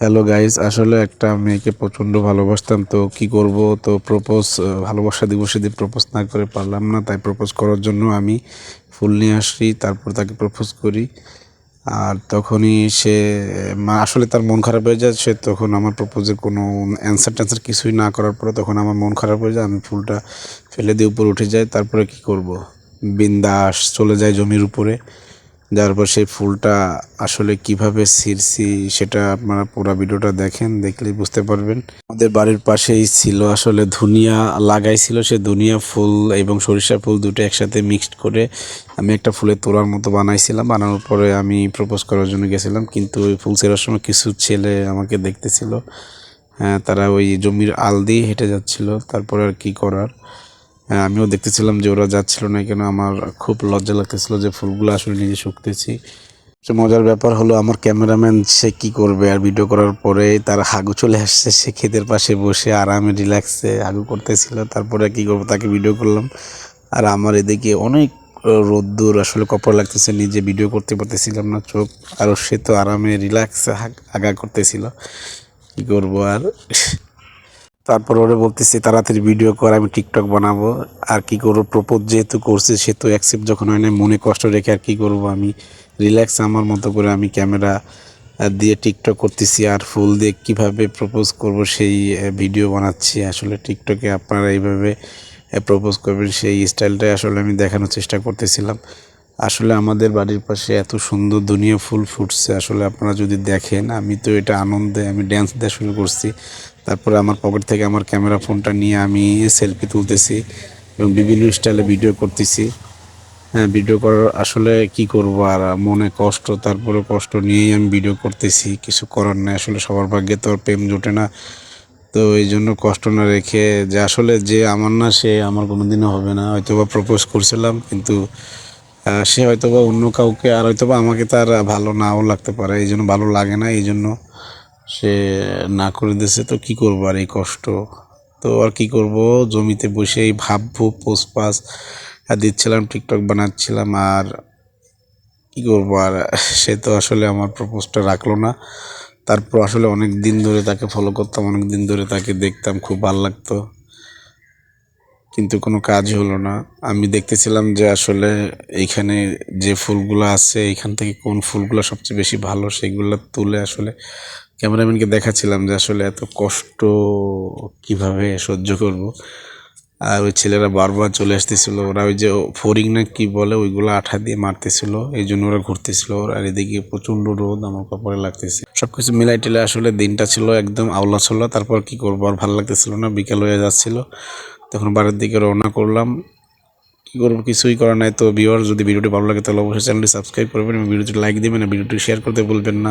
Hello guys আসলে একটা মেয়েকে প্রচণ্ড ভালোবাসতাম, তো কি করব? তো প্রপোজ ভালোবাসা দিবসে দিয়ে প্রপোজ না করে পারলাম না। তাই প্রপোজ করার জন্য আমি ফুল নিয়ে আসি তারপর তাকে প্রপোজ করি। আর তখনই সে আসলে তার মন খারাপ হয়ে যায়, সে তখন আমার প্রপোজের কোনো অ্যান্সার ট্যান্সার কিছুই না করার পরে তখন আমার মন খারাপ হয়ে যায়, আমি ফুলটা ফেলে দিয়ে উপরে উঠে যাই, তারপরে কি করব? বিন্দাস চলে যায় জমির উপরে। যার পর সেই ফুলটা আসলে কীভাবে ছিঁড়ছি সেটা আপনারা পুরো ভিডিওটা দেখেন, দেখলেই বুঝতে পারবেন। আমাদের বাড়ির পাশেই ছিল আসলে ধুনিয়া, লাগাইছিল সে ধুনিয়া ফুল এবং সরিষা ফুল দুটো একসাথে মিক্সড করে আমি একটা ফুলের তোলার মতো বানাইছিলাম। বানানোর পরে আমি প্রপোজ করার জন্য গেছিলাম, কিন্তু ওই ফুল ছেঁড়ার সময় কিছু ছেলে আমাকে দেখতেছিল। হ্যাঁ তারা ওই জমির আল দিয়ে হেঁটে যাচ্ছিল, তারপরে আর কি করার? আমিও দেখতেছিলাম যে ওরা যাচ্ছিল না কেন। আমার খুব লজ্জা লাগতেছিল যে ফুলগুলো আসলে নিজে শুকতেছি। মজার ব্যাপার হলো আমার ক্যামেরাম্যান সে কি করবে? আর ভিডিও করার পরে তার হাগু চলে আসছে, সে ক্ষেতের পাশে বসে আরামে রিল্যাক্সে হাগু করতেছিল। তারপরে কি করব, তাকে ভিডিও করলাম। আর আমার এদিকে অনেক রোদ্দুর আসলে কপড় লাগতেছে, নিজে ভিডিও করতে পারতেছিলাম না চোখ। আর সে তো আরামে রিল্যাক্সে আগা করতেছিল। কি করব আর? তারপর ওরে বলতেছি, তাড়াতাড়ি ভিডিও কর, আমি টিকটক বানাবো। আর কি করব? প্রপোজ যেহেতু করছে, সে তো অ্যাকসেপ্ট যখন হয় না মনে কষ্ট রেখে আর কি করব আমি? রিল্যাক্স আমার মতো করে আমি ক্যামেরা দিয়ে টিকটক করতেছি। আর ফুল দিয়ে কীভাবে প্রপোজ করব, সেই ভিডিও বানাচ্ছি। আসলে টিকটকে আপনারা এইভাবে প্রপোজ করবেন, সেই স্টাইলটাই আসলে আমি দেখানোর চেষ্টা করতেছিলাম। আসলে আমাদের বাড়ির পাশে এত সুন্দর দুনিয়া ফুল ফুটছে। আসলে আপনারা যদি দেখেন, আমি তো এটা আনন্দে, আমি ড্যান্স দেওয়া শুরু করছি। তারপরে আমার পকেট থেকে আমার ক্যামেরা ফোনটা নিয়ে আমি সেলফি তুলতেছি এবং বিভিন্ন স্টাইলে ভিডিও করতেছি। হ্যাঁ ভিডিও করার আসলে কি করব আর, মনে কষ্ট তারপরে কষ্ট নিয়েই আমি ভিডিও করতেছি। কিছু করার নেই, আসলে সবার ভাগ্যে তো প্রেম জোটে না। তো এই জন্য কষ্ট না রেখে যে আসলে যে আমার না, সে আমার কোনো দিনও হবে না। হয়তো বা প্রপোজ করছিলাম, কিন্তু সে হয়তো বা অন্য কাউকে আর হয়তো বা আমাকে তার ভালো নাও লাগতে পারে। এই জন্য ভালো লাগে না, এই জন্য সে না করে দিয়েছে, তো কি করব আর এই কষ্ট? তো আর কি করব? জমিতে বসে এই ভাববো পোস্টপাস দিচ্ছিলাম, টিকটক বানাচ্ছিলাম, আর কি করব? আর সে তো আসলে আমার প্রপোজটা রাখল না। তারপর আসলে অনেক দিন ধরে তাকে ফলো করতাম, অনেক দিন ধরে তাকে দেখতাম, খুব ভালো লাগতো। কিন্তু কোনো কাজ হলো না। আমি দেখতেছিলাম যে আসলে এইখানে যে ফুলগুলো আছে, এইখান থেকে কোন ফুলগুলো সবচেয়ে বেশি ভালো সেগুলো তুলে আসলে ক্যামেরাম্যানকে দেখাচ্ছিলাম যে আসলে এত কষ্ট কীভাবে সহ্য করব। আর ওই ছেলেরা বারবার চলে আসতেছিল। ওরা ওই যে ফরিং না কি বলে, ওইগুলো আঠা দিয়ে মারতেছিল। এই জন্য ওরা ঘুরতেছিল। ওর আর এদিকে প্রচণ্ড রোদ, আমার কপালে লাগতেছে। সব কিছু মিলাই টিলে আসলে দিনটা ছিল একদম আওলা ছিল। তারপর কি করব? আর ভালো লাগতেছিল না। বিকাল হয়ে যাচ্ছিল। তখন বাড়ির দিকে রওনা করলাম। কী করব, কিছুই করার নাই। তো ভিওর যদি ভিডিওটি ভালো লাগে, তাহলে অবশ্যই চ্যানেলটি সাবস্ক্রাইব করবেন এবং ভিডিওটি লাইক দেবেন ভিডিওটি শেয়ার করতে বলবেন না।